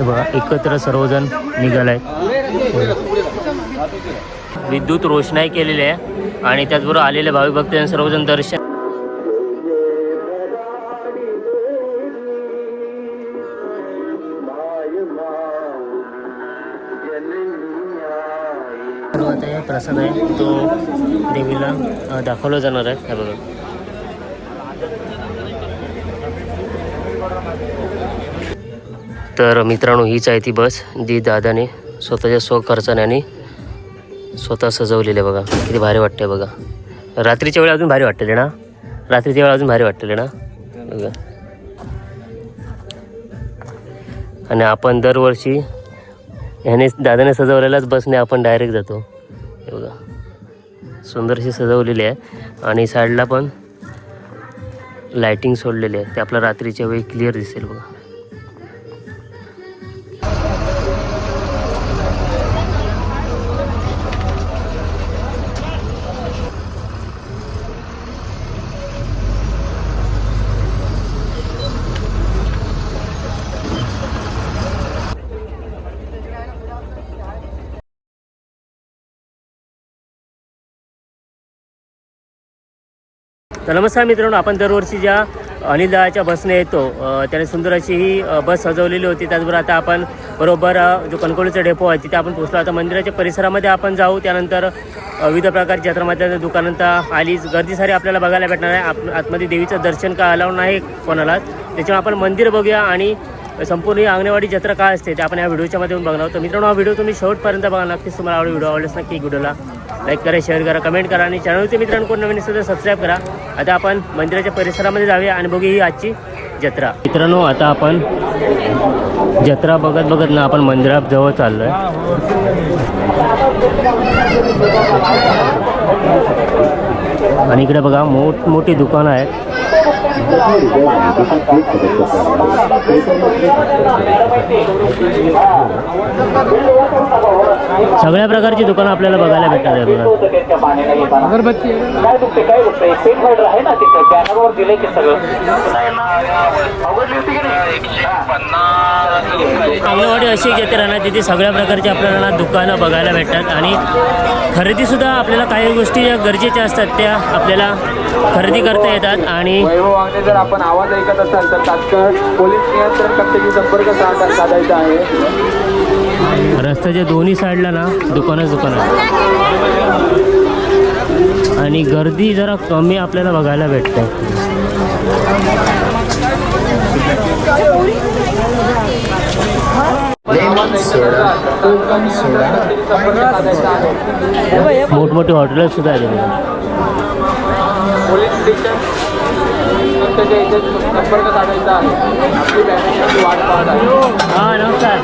बघा एकत्र सर्वजण निघालाय विद्युत रोषणाई केलेली आहे आणि त्याचबरोबर आलेले भाविक भक्त सर्वजण दर्शन प्रसाद आहे. तो देवीला दाखवला जाणार आहे. हे बघा. तर मित्रांनो हीच आहे ती बस. जी दादाने स्वतःच्या स्वखर्चाने आणि स्वतः सजवलेली आहे बघा. किती भारी वाटते बघा. रात्रीच्या वेळी अजून भारी वाटते ना? रात्रीच्या वेळी अजून भारी वाटते ना? बघा. आणि आपण दरवर्षी ह्याने दादाने सजवलेल्याच बसने आपण डायरेक्ट जातो. हे बघा. सुंदरशी सजवलेली आहे. आणि साईडला पण लायटिंग सोडलेली आहे. ते आपल्या रात्रीच्या वेळी क्लिअर दिसेल बघा. तर नमस्कार मित्रांनो आपण दरवर्षी ज्या अनिलदाच्या बसने येतो त्याने सुंदर अशी ही बस सजवलेली होती. त्याचबरोबर आता आपण बरोबर जो कणकवलीचा डेपो आहे तिथे आपण पोचलो आता मंदिराच्या परिसरामध्ये आपण जाऊ. त्यानंतर विविध प्रकारची जत्रामध्ये दुकानांत आलीच. गर्दी सारी आपल्याला बघायला भेटणार आहे. आप आतमध्ये देवीचं दर्शन का अलाव नाही कोणाला. त्याच्यामुळे आपण मंदिर बघूया आणि संपूर्ण ही अंगणवाडी जत्रा काय असते ते आपण या व्हिडिओच्या माध्यमातून बघणार आहोत. तर मित्रांनो हा व्हिडिओ तुम्ही शेवटपर्यंत बघा. नक्कीच तुम्हाला आवडेल. व्हिडिओ आवडल्यास नक्की व्हिडिओला लाईक करा शेअर करा कमेंट करा आणि चॅनलवरती मित्रांनो कोण नवीन असेल तर सबस्क्राईब करा. आता आपण मंदिराच्या परिसरामध्ये जाऊया आणि बघूया ही आजची जत्रा. मित्रांनो आता आपण जत्रा बघत बघत ना आपण मंदिरात जवळ चाललोय. आणि इकडे बघा मोठमोठी दुकानं आहेत. सगळ्या प्रकारची दुकानं आपल्याला बघायला भेटणार आहे बघा. अगरबत्ती काय दुखते काय दुखते? पेन फायडर आहे ना तिथे बॅनरवर दिले की सगळं अंगणवाडी अशी एक जत्रा ना तिथे सगळ्या प्रकारची आपल्याला दुकानं बघायला भेटतात. आणि खरेदीसुद्धा आपल्याला काही गोष्टी ज्या गरजेच्या असतात त्या आपल्याला खरेदी करता येतात. आणि वैभव वांगे जर आपण आवाज ऐकत असाल तर तात्काळ पोलीस नियंत्रण कक्षाशी संपर्क साधा साधायचा आहे. रस्त्याच्या दोन्ही साईडला ना दुकानच दुकान आहे आणि गर्दी जरा कमी आपल्याला बघायला भेटते. मोठमोठी हॉटेल सुद्धा आहेत. पोलीस कक्षाच्या इथे संपर्क साधायचा आहे. आपली बॅनरची वाट पाहत आहे. हा नमस्कार.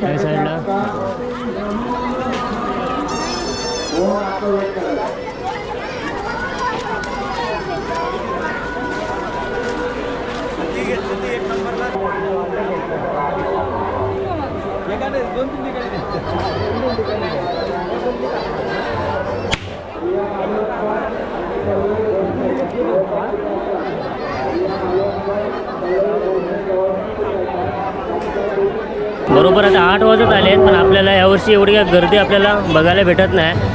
त्या साईडला बरोबर आता आठ वाजत आले आहेत पण आपल्याला यावर्षी एवढी काय गर्दी आपल्याला बघायला भेटत नाही.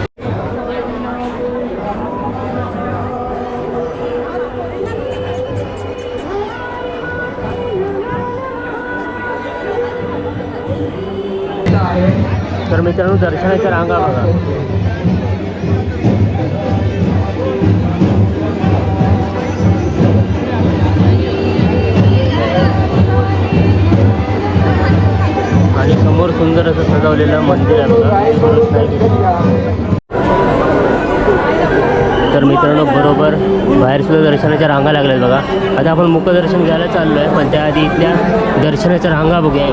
तर मित्रांनो दर्शनाच्या रांगा बघा. आणि समोर सुंदर असं सजवलेलं मंदिर आहे बघा. तर मित्रांनो बरोबर बाहेर सुद्धा दर्शनाच्या रांगा लागल्यात बघा. आता आपण मुखदर्शन घ्यायला चाललो आहे पण त्याआधी इथल्या दर्शनाच्या रांगा बघूया.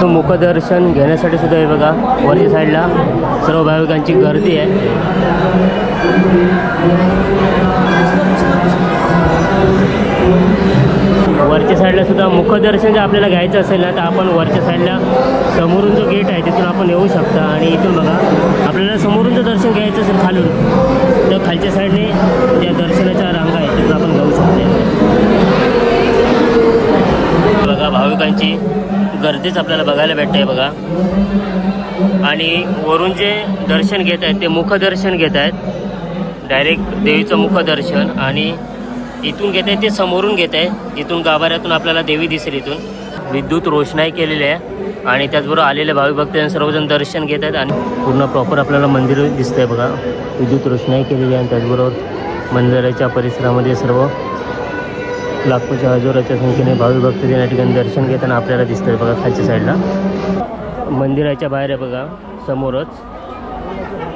तो मुखदर्शन घेण्यासाठी सुद्धा आहे बघा वरच्या साईडला सर्व भाविकांची गर्दी आहे. वरच्या साईडला सुद्धा मुखदर्शन जर आपल्याला घ्यायचं असेल ना तर आपण वरच्या साईडला समोरून जो गेट आहे तिथून आपण येऊ शकता. आणि इथून बघा आपल्याला समोरून जर दर्शन घ्यायचं असेल खालून तर खालच्या साईडने त्या दर्शनाच्या रांगा आहे तिथून आपण जाऊ शकतो. बघा भाविकांची गर्दीच आपल्याला बघायला भेटते बघा. आणि वरून जे दर्शन घेत आहेत ते मुखदर्शन घेत आहेत. डायरेक्ट देवीचं मुखदर्शन आणि इथून घेत आहे ते समोरून घेत. आहे इथून गाभाऱ्यातून आपल्याला देवी दिसेल इथून. विद्युत रोषणाई केलेली आहे. आणि त्याचबरोबर आलेले भाविक भक्त सर्वजण दर्शन घेत आहेत. आणि पूर्ण प्रॉपर आपल्याला मंदिर दिसतंय बघा. विद्युत रोषणाई केलेली आहे. आणि त्याचबरोबर मंदिराच्या परिसरामध्ये सर्व लाखोच्या हजाराच्या संख्येने भाविक भक्त या ठिकाणी दर्शन घेताना आपल्याला दिसतंय बघा खालच्या साईडला. मंदिराच्या बाहेर आहे बघा. समोरच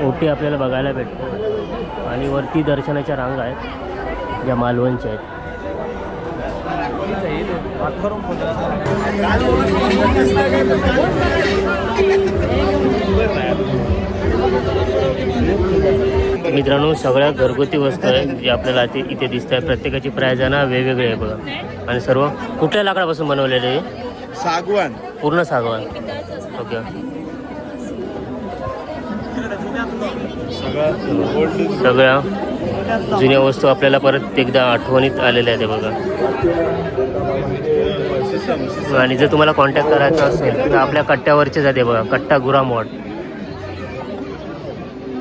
ओटी आपल्याला बघायला भेटतो. आणि वरती दर्शनाच्या रांगा आहेत. ज्या मालवणच्या आहेत. मित्रांनो सगळ्या घरगुती वस्तू आहेत जे आपल्याला इथे इथे दिसत आहेत प्रत्येकाची प्राईज आहे ना वेगवेगळी आहे बघा. आणि सर्व कुठल्या लाकडापासून बनवलेले आहे सागवान. पूर्ण सागवान. ओके. सगळ्या जुन्या वस्तू आपल्याला परत एकदा आठवणीत आलेल्या आहेत बघा. आणि जर तुम्हाला कॉन्टॅक्ट करायचा असेल तर आपल्या कट्ट्यावरचे जाते बघा. कट्टा गुरामोड.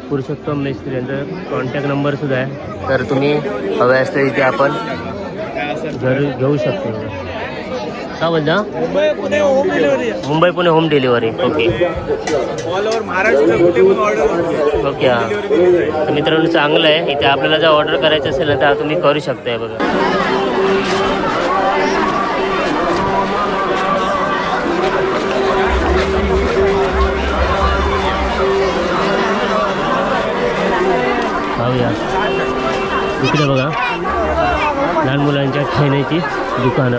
पुरुषोत्तम मेस्त्री यांचा कॉन्टॅक्ट नंबर सुद्धा आहे. तर तुम्ही हवे असले इथे आपण घर घेऊ शकतो. का बोलता? Mumbai Pune home delivery Mumbai Pune home delivery okay okay हां. तर मित्रांनो चांगलं आहे. इथे आपल्याला जर ऑर्डर करायचं असेल ना तर तुम्ही करू शकताय बघा. इकडे बघा. लहान मुलांच्या खेळण्याची दुकानं.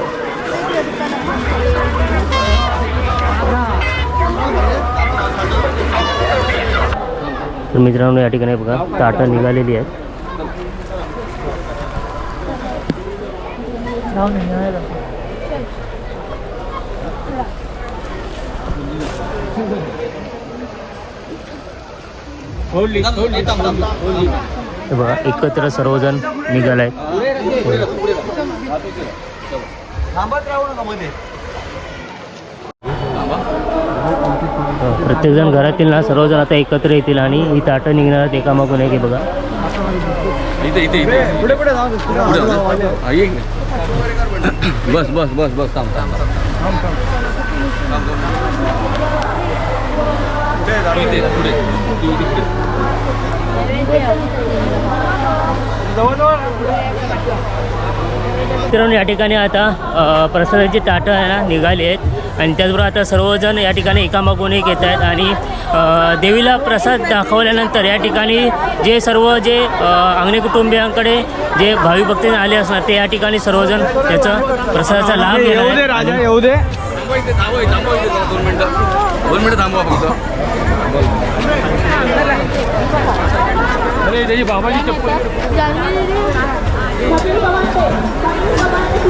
तर मित्रांनो या ठिकाणी बघा टाटा निघालेली आहेत. बघा एकत्र सर्वजण निघालाय. प्रत्येकजण घरातील ना सर्वजण आता एकत्र येतील आणि ही ताटं निघणार आहेत एकामागून एक बघा. इथे इथे इथे. पुढे पुढे जाऊ हा, ये. इकडे. बस बस बस बस थांब थांब इथे, पुढे तू इथे पुढे. मित्रांनो या ठिकाणी आता प्रसादाची ताटं आहे ना निघाली आहेत. आणि त्याचबरोबर आता सर्वजण या ठिकाणी एकामागून एक येत आहेत. आणि देवीला प्रसाद दाखवल्यानंतर या ठिकाणी जे सर्व जे अंगणे कुटुंबियांकडे जे भाविक भक्त आले असणार ते या ठिकाणी सर्वजण त्याचा प्रसादाचा लाभ घेणार येऊ दे दोन मिनिटं. दोन मिनिटं थांबवा फक्त. अरे त्याची बाबाची चप्पल.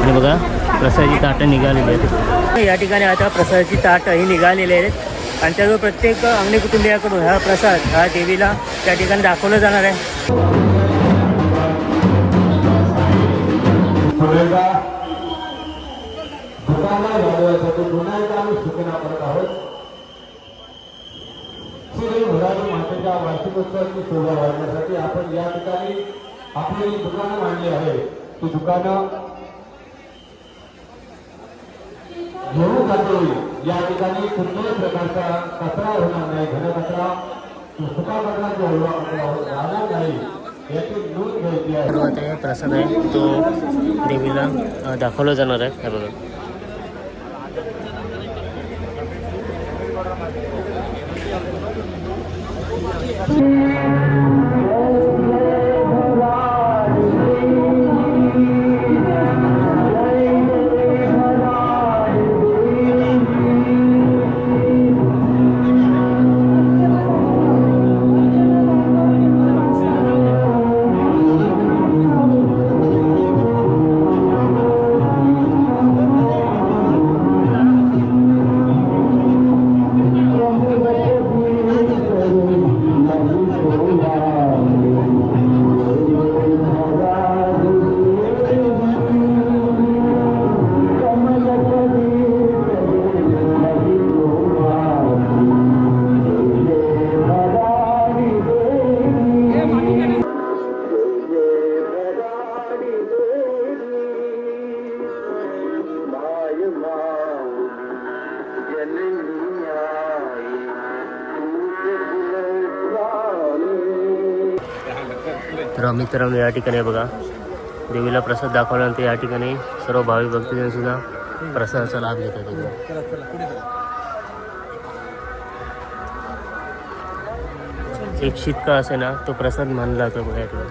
आणि बघा प्रसादाची ताटं निघालेली आहेत. या ठिकाणी आता प्रसादाची ताटं ही निघालेली आहेत. आणि त्याचबरोबर प्रत्येक अंगणी कुटुंबियाकडून हा प्रसाद हा देवीला त्या ठिकाणी दाखवला जाणार आहे. पुढेचा दुकानला वाढवण्यासाठी पुन्हा एकदा आम्ही सूचना करत आहोत. श्री भरारी मातेच्या वार्षिकोत्सवाची शोभा वाढवण्यासाठी आपण या ठिकाणी आपली दुकानं मांडली आहे. ती दुकानं घेऊन जाते. या ठिकाणी कुठल्याही प्रकारचा कचरा होणार नाही. घन सुका कचरा जो राहणार नाही प्रसाद आहे. तो देवीला दाखवला जाणार आहे. हे बघा. तर मित्रांनो या ठिकाणी बघा. देवीला प्रसाद दाखवल्यानंतर या ठिकाणी सर्व भाविक भक्तजन सुद्धा प्रसादाचा लाभ घेतात एक शितका असे ना तो प्रसाद मानला जातो बघा या ठिकाणी.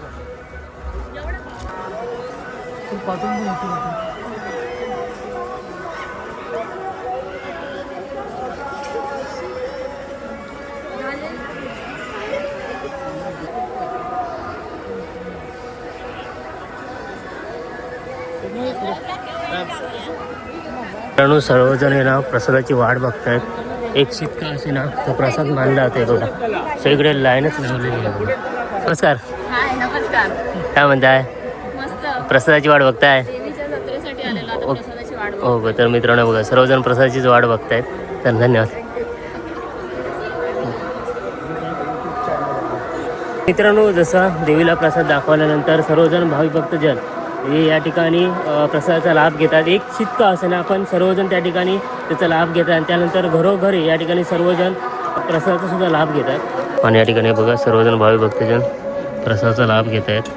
मित्रांनो सर्वजण ना प्रसादाची वाट बघतायत. एक शितका असे ना तो प्रसाद मानला जाते बघा. सगळीकडे लाईनच लागलेली आहे बघा. नमस्कार. हाय नमस्कार. काय म्हणताय? मस्त. प्रसादाची वाट बघताय? हो हो तर मित्रांनो बघा सर्वजण प्रसादाचीच वाट बघतायत. तर धन्यवाद. मित्रांनो जसं देवीला प्रसाद दाखवल्यानंतर सर्वजण भाविक भक्तजन हे या ठिकाणी प्रसादाचा लाभ घेतात. एक शितका असताना आपण सर्वजण त्या ठिकाणी त्याचा लाभ घेतात आणि त्यानंतर घरोघरी या ठिकाणी सर्वजण प्रसादाचा सुद्धा लाभ घेतात. आणि या ठिकाणी बघा सर्वजण भावी भक्तजन प्रसादाचा लाभ घेत आहेत.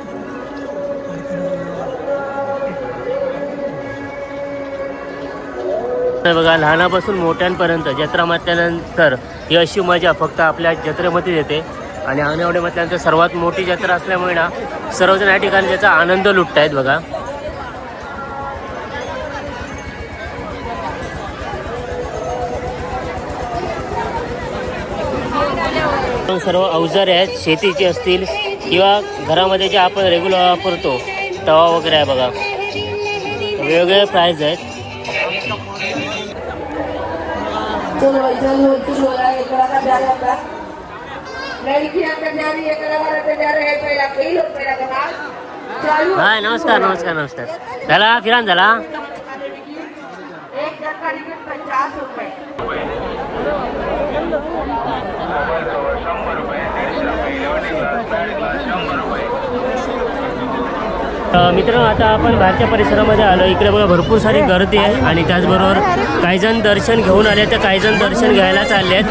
बघा लहानापासून मोठ्यांपर्यंत जत्रा म्हटल्यानंतर ही अशी मजा फक्त आपल्या जत्रेमध्ये येते. आणि आनवडे म्हटल्यानंतर सर्वात मोठी जत्रा असल्यामुळे ना सर्वजण या ठिकाणी त्याचा आनंद लुटत आहेत बघा सर्व अवजारे आहेत शेतीची असतील किंवा घरामध्ये जे आपण रेग्युलर वापरतो तवा वगैरे आहे बघा. वेगवेगळे प्राईज आहेत. हाय नमस्कार नमस्कार नमस्कार। झाला फिरान झाला एक जन मित्रांनो आता आपण बाहेरच्या परिसरामध्ये आलो. इकडे बघा भरपूर सारी गर्दी आहे. आणि त्याचबरोबर काहीजण दर्शन घेऊन आले तर काहीजण दर्शन घ्यायला चालले आहेत.